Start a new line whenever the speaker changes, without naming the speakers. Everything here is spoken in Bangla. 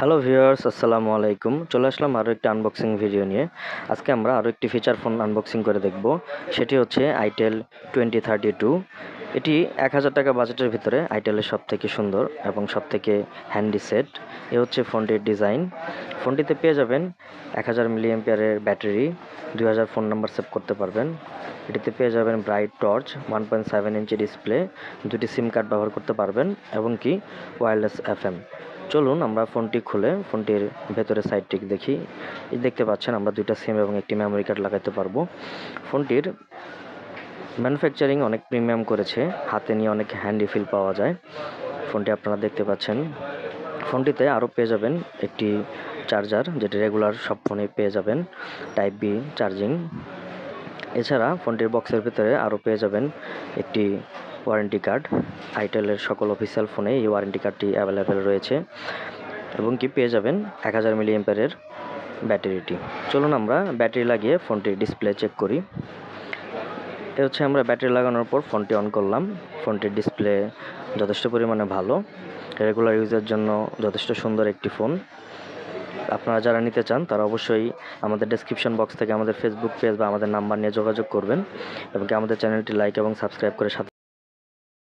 হ্যালো ভিউয়ার্স আসসালামু আলাইকুম। চলে আসলাম আরও একটি আনবক্সিং ভিডিও নিয়ে। আজকে আমরা আরও একটি ফিচার ফোন আনবক্সিং করে দেখব। সেটি হচ্ছে আইটেল টোয়েন্টি থার্টি টু এটি এক হাজার টাকা বাজেটের ভিতরে আইটেলের সব থেকে সুন্দর এবং সব থেকে হ্যান্ডি সেট এ হচ্ছে ফোনটির ডিজাইন ফোনটিতে পেয়ে যাবেন এক হাজার মিলিয়ন পেয়ারের ব্যাটারি দুই হাজার ফোন নাম্বার সেভ করতে পারবেন। এটিতে পেয়ে যাবেন bright torch one point seven inch display দুটি সিম কার্ড ব্যবহার করতে পারবেন এবং কি ওয়্যারলেস এফএম চলুন আমরা ফোনটি খুলে, ফোনটির ভেতরে সাইডটি দেখি। দেখতে পাচ্ছেন আমরা দুইটা সিম এবং একটি মেমোরি কার্ড লাগাতে পারব। ফোনটির ম্যানুফ্যাকচারিং অনেক প্রিমিয়াম করেছে, হাতে নিয়ে অনেক হ্যান্ডি ফিল পাওয়া যায়। ফোনটি আপনারা দেখতে পাচ্ছেন। ফোনটিতে আরও পেয়ে যাবেন একটি চার্জার যেটি রেগুলার সব ফোনে পেয়ে যাবেন টাইপ বি চার্জিং এছাড়া ফোনটির বক্সের ভিতরে আরও পেয়ে যাবেন একটি ওয়ারেন্টি কার্ড আইটেলের সকল অফিসিয়াল ফোনে এই ওয়ারেন্টি কার্ডটি অ্যাভেলেবেল রয়েছে এবং কি পেয়ে যাবেন? এক হাজার মিলি এম্পারের ব্যাটারিটি চলুন আমরা ব্যাটারি লাগিয়ে ফোনটির ডিসপ্লে চেক করি। এ হচ্ছে আমরা ব্যাটারি লাগানোর পর ফোনটি অন করলাম। ফোনটির ডিসপ্লে যথেষ্ট পরিমাণে ভালো। রেগুলার ইউজের জন্য যথেষ্ট সুন্দর একটি ফোন আপনারা যারা নিতে চান, তারা অবশ্যই আমাদের ডেসক্রিপশন বক্স থেকে আমাদের ফেসবুক পেজ বা আমাদের নাম্বার নিয়ে যোগাযোগ করবেন এবং আমাদের চ্যানেলটি লাইক এবং সাবস্ক্রাইব করে সাথে